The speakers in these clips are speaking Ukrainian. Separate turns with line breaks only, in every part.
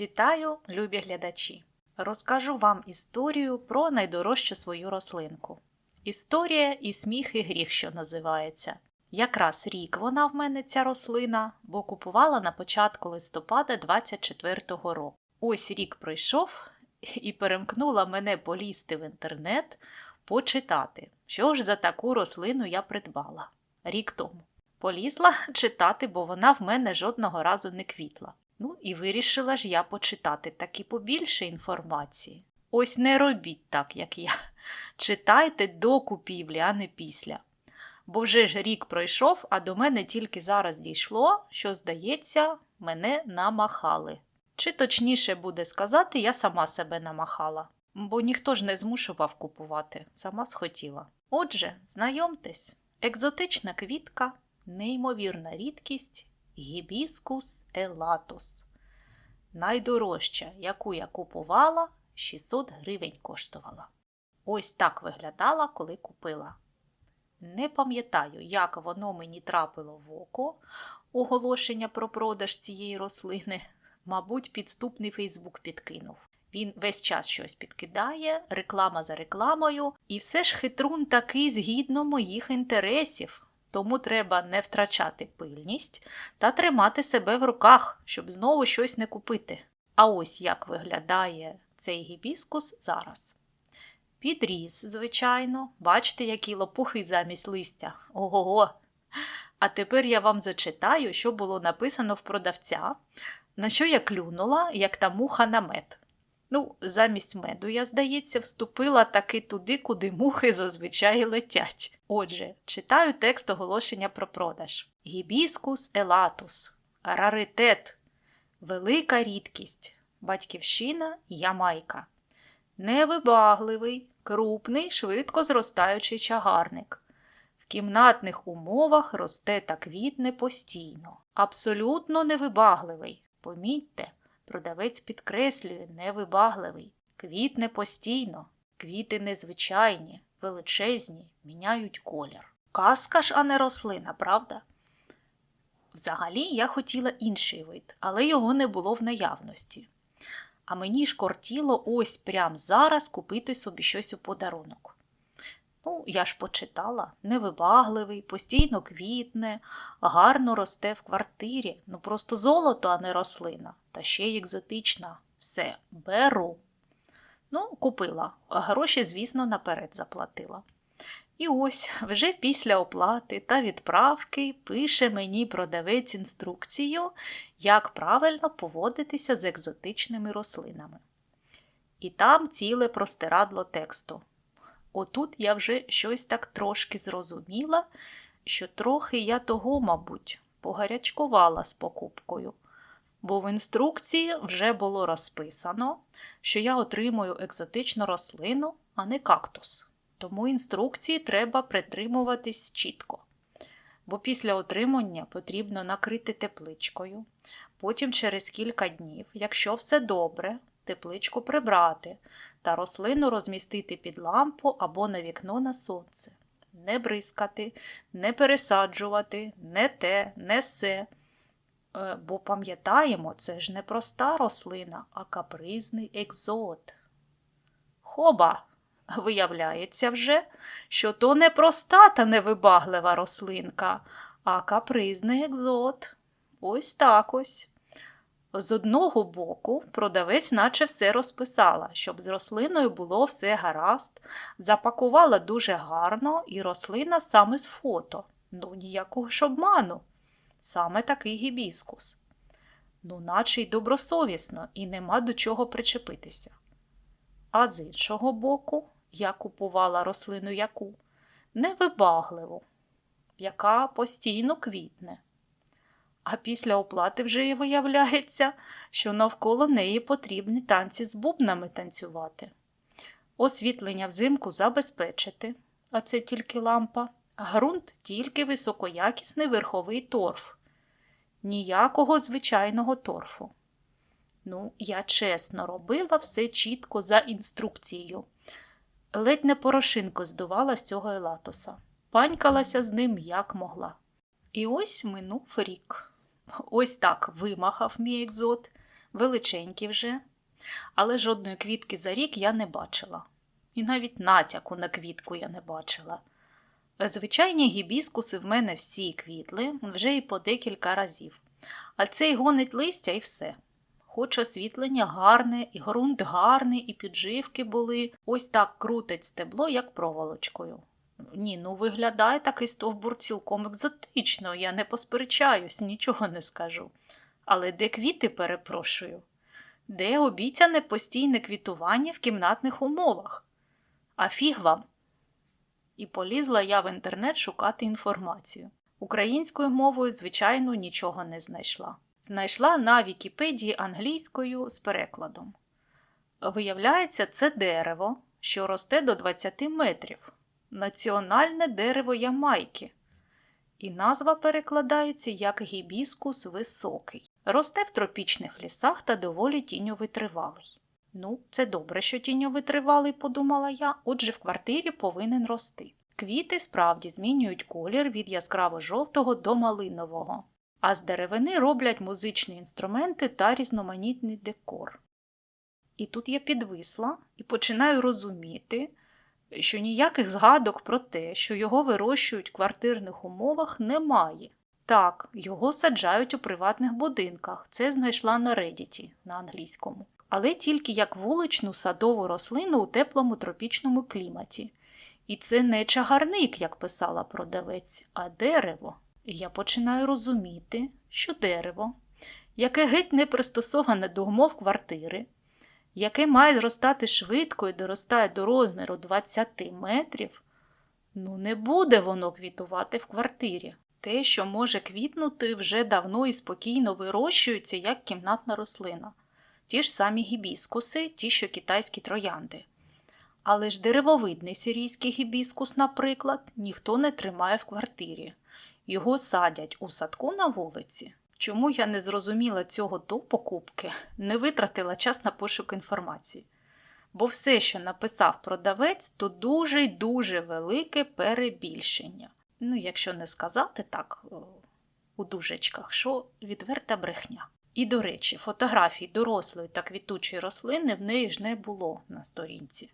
Вітаю, любі глядачі! Розкажу вам історію про найдорожчу свою рослинку. Історія і сміх, і гріх, що називається. Якраз рік вона в мене ця рослина, бо купувала на початку листопада 24-го року. Ось рік пройшов і перемкнула мене полізти в інтернет, почитати, що ж за таку рослину я придбала рік тому. Полізла читати, бо вона в мене жодного разу не квітла. Ну і вирішила ж я почитати таки побільше інформації. Ось не робіть так, як я. Читайте до купівлі, а не після. Бо вже ж рік пройшов, а до мене тільки зараз дійшло, що, здається, мене намахали. Чи точніше буде сказати, я сама себе намахала, бо ніхто ж не змушував купувати, сама схотіла. Отже, знайомтесь, екзотична квітка, неймовірна рідкість гібіскус елатус. Найдорожча, яку я купувала, 600 гривень коштувала. Ось так виглядала, коли купила. Не пам'ятаю, як воно мені трапило в око оголошення про продаж цієї рослини. Мабуть, підступний Фейсбук підкинув. Він весь час щось підкидає, реклама за рекламою, і все ж хитрун такий згідно моїх інтересів. Тому треба не втрачати пильність та тримати себе в руках, щоб знову щось не купити. А ось як виглядає цей гібіскус зараз. Підріс, звичайно, бачите, які лопухи замість листя. Ого-го! А тепер я вам зачитаю, що було написано в продавця, на що я клюнула, як та муха на мед. Ну, замість меду, я, здається, вступила таки туди, куди мухи зазвичай летять. Отже, читаю текст оголошення про продаж. Гібіскус елатус, раритет, велика рідкість, батьківщина Ямайка. Невибагливий, крупний, швидко зростаючий чагарник. В кімнатних умовах росте та квітне постійно. Абсолютно невибагливий. Помітьте, продавець підкреслює невибагливий. Квітне постійно, квіти незвичайні, величезні, міняють колір. Казка ж, а не рослина, правда? Взагалі я хотіла інший вид, але його не було в наявності. А мені ж кортіло ось прямо зараз купити собі щось у подарунок. Ну, я ж почитала, невибагливий, постійно квітне, гарно росте в квартирі. Ну просто золото, а не рослина, та ще й екзотична. Все, беру. Ну, купила, а гроші, звісно, наперед заплатила. І ось вже після оплати та відправки пише мені продавець інструкцію, як правильно поводитися з екзотичними рослинами. І там ціле простирадло тексту. Отут я вже щось так трошки зрозуміла, що трохи я того, мабуть, погарячкувала з покупкою, бо в інструкції вже було розписано, що я отримую екзотичну рослину, а не кактус. Тому інструкції треба притримуватись чітко. Бо після отримання потрібно накрити тепличкою, потім через кілька днів, якщо все добре, тепличку прибрати та рослину розмістити під лампу або на вікно на сонце. Не бризкати, не пересаджувати, не те, не се. Е, Бо пам'ятаємо, це ж не проста рослина, а капризний екзот. Хоба! Виявляється вже, що то не проста та невибаглива рослинка, а капризний екзот. Ось так ось. З одного боку, продавець наче все розписала, щоб з рослиною було все гаразд, запакувала дуже гарно і рослина саме з фото. Ну, ніякого ж обману. Саме такий гібіскус. Ну, наче й добросовісно, і нема до чого причепитися. А з іншого боку, я купувала рослину яку невибагливу, яка постійно квітне. А після оплати вже і виявляється, що навколо неї потрібні танці з бубнами танцювати. Освітлення взимку забезпечити, а це тільки лампа, ґрунт тільки високоякісний верховий торф. Ніякого звичайного торфу. Ну, я чесно робила все чітко за інструкцією. Ледь не порошинку здувала з цього елатуса, панькалася з ним як могла. І ось минув рік. Ось так вимахав мій екзот, величенькі вже, але жодної квітки за рік я не бачила. І навіть натяку на квітку я не бачила. Звичайні гібіскуси в мене всі квітли вже і по декілька разів. А цей гонить листя і все. Хоч освітлення гарне, і ґрунт гарний, і підживки були. Ось так крутить стебло, як проволочкою. Ні, ну виглядає такий стовбур цілком екзотично, я не посперечаюсь, нічого не скажу. Але де квіти, перепрошую? Де обіцяне постійне квітування в кімнатних умовах? А фіг вам. І полізла я в інтернет шукати інформацію. Українською мовою, звичайно, нічого не знайшла. Знайшла на Вікіпедії англійською з перекладом. Виявляється, це дерево, що росте до 20 метрів. Національне дерево Ямайки. І назва перекладається як гібіскус високий. Росте в тропічних лісах та доволі тіньовитривалий. Ну, це добре, що тіньовитривалий, подумала я, отже, в квартирі повинен рости. Квіти справді змінюють колір від яскраво жовтого до малинового, а з деревини роблять музичні інструменти та різноманітний декор. І тут я підвисла і починаю розуміти, що ніяких згадок про те, що його вирощують в квартирних умовах, немає. Так, його саджають у приватних будинках, це знайшла на Reddit на англійському, але тільки як вуличну садову рослину у теплому тропічному кліматі. І це не чагарник, як писала продавець, а дерево. І я починаю розуміти, що дерево, яке геть не пристосоване до умов квартири, яке має зростати швидко і доростає до розміру 20 метрів, ну не буде воно квітувати в квартирі. Те, що може квітнути, вже давно і спокійно вирощується як кімнатна рослина. Ті ж самі гібіскуси, ті, що китайські троянди. Але ж деревовидний сирійський гібіскус, наприклад, ніхто не тримає в квартирі. Його садять у садку на вулиці. Чому я не зрозуміла цього до покупки, не витратила час на пошук інформації. Бо все, що написав продавець, то дуже й дуже велике перебільшення. Ну, якщо не сказати так у дужечках, що відверта брехня. І, до речі, фотографій дорослої та квітучої рослини в неї ж не було на сторінці.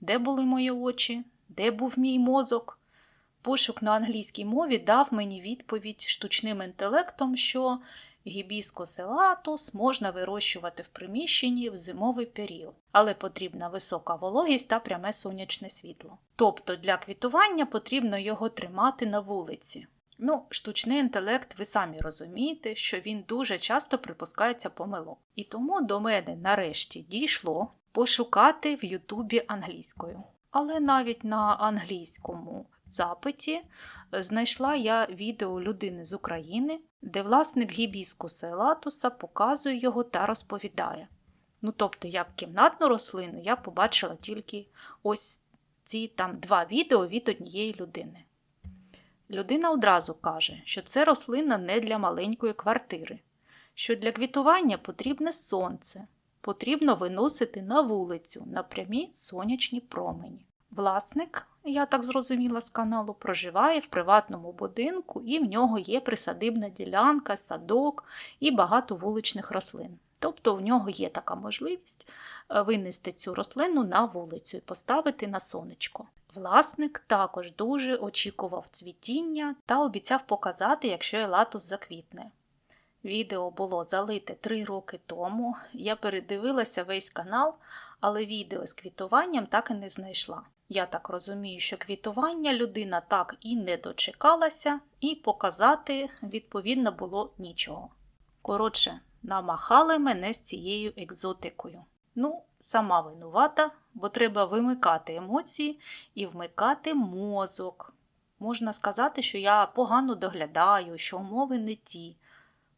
Де були мої очі? Де був мій мозок? Пошук на англійській мові дав мені відповідь штучним інтелектом, що гібіскус елатус можна вирощувати в приміщенні в зимовий період, але потрібна висока вологість та пряме сонячне світло. Тобто для квітування потрібно його тримати на вулиці. Ну, штучний інтелект, ви самі розумієте, що він дуже часто припускається помилок. І тому до мене нарешті дійшло пошукати в Ютубі англійською. Але навіть на англійському запиті знайшла я відео людини з України, де власник гібіскуса елатуса показує його та розповідає. Ну, тобто, як кімнатну рослину я побачила тільки ось ці там два відео від однієї людини. Людина одразу каже, що це рослина не для маленької квартири, що для квітування потрібне сонце, потрібно виносити на вулицю на прямі сонячні промені. Власник, я так зрозуміла з каналу, проживає в приватному будинку і в нього є присадибна ділянка, садок і багато вуличних рослин. Тобто в нього є така можливість е, винести цю рослину на вулицю і поставити на сонечко. Власник також дуже очікував цвітіння та обіцяв показати, якщо елатус заквітне. Відео було залите три роки тому. Я передивилася весь канал, але відео з квітуванням так і не знайшла. Я так розумію, що квітування людина так і не дочекалася, і показати, відповідно, було нічого. Коротше, намахали мене з цією екзотикою. Ну, сама винувата, бо треба вимикати емоції і вмикати мозок. Можна сказати, що я погано доглядаю, що умови не ті.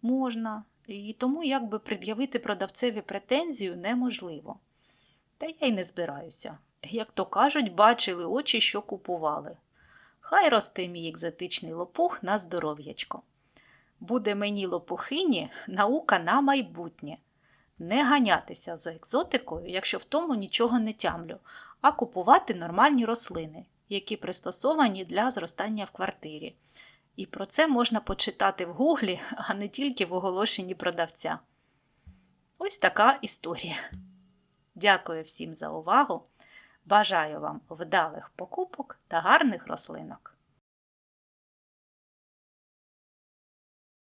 Можна, і тому якби пред'явити продавцеві претензію неможливо. Та я й не збираюся. Як то кажуть, бачили очі, що купували. Хай росте мій екзотичний лопух на здоров'ячко. Буде мені лопухині наука на майбутнє. Не ганятися за екзотикою, якщо в тому нічого не тямлю, а купувати нормальні рослини, які пристосовані для зростання в квартирі. І про це можна почитати в гуглі, а не тільки в оголошенні продавця. Ось така історія. Дякую всім за увагу. Бажаю вам вдалих покупок та гарних рослинок.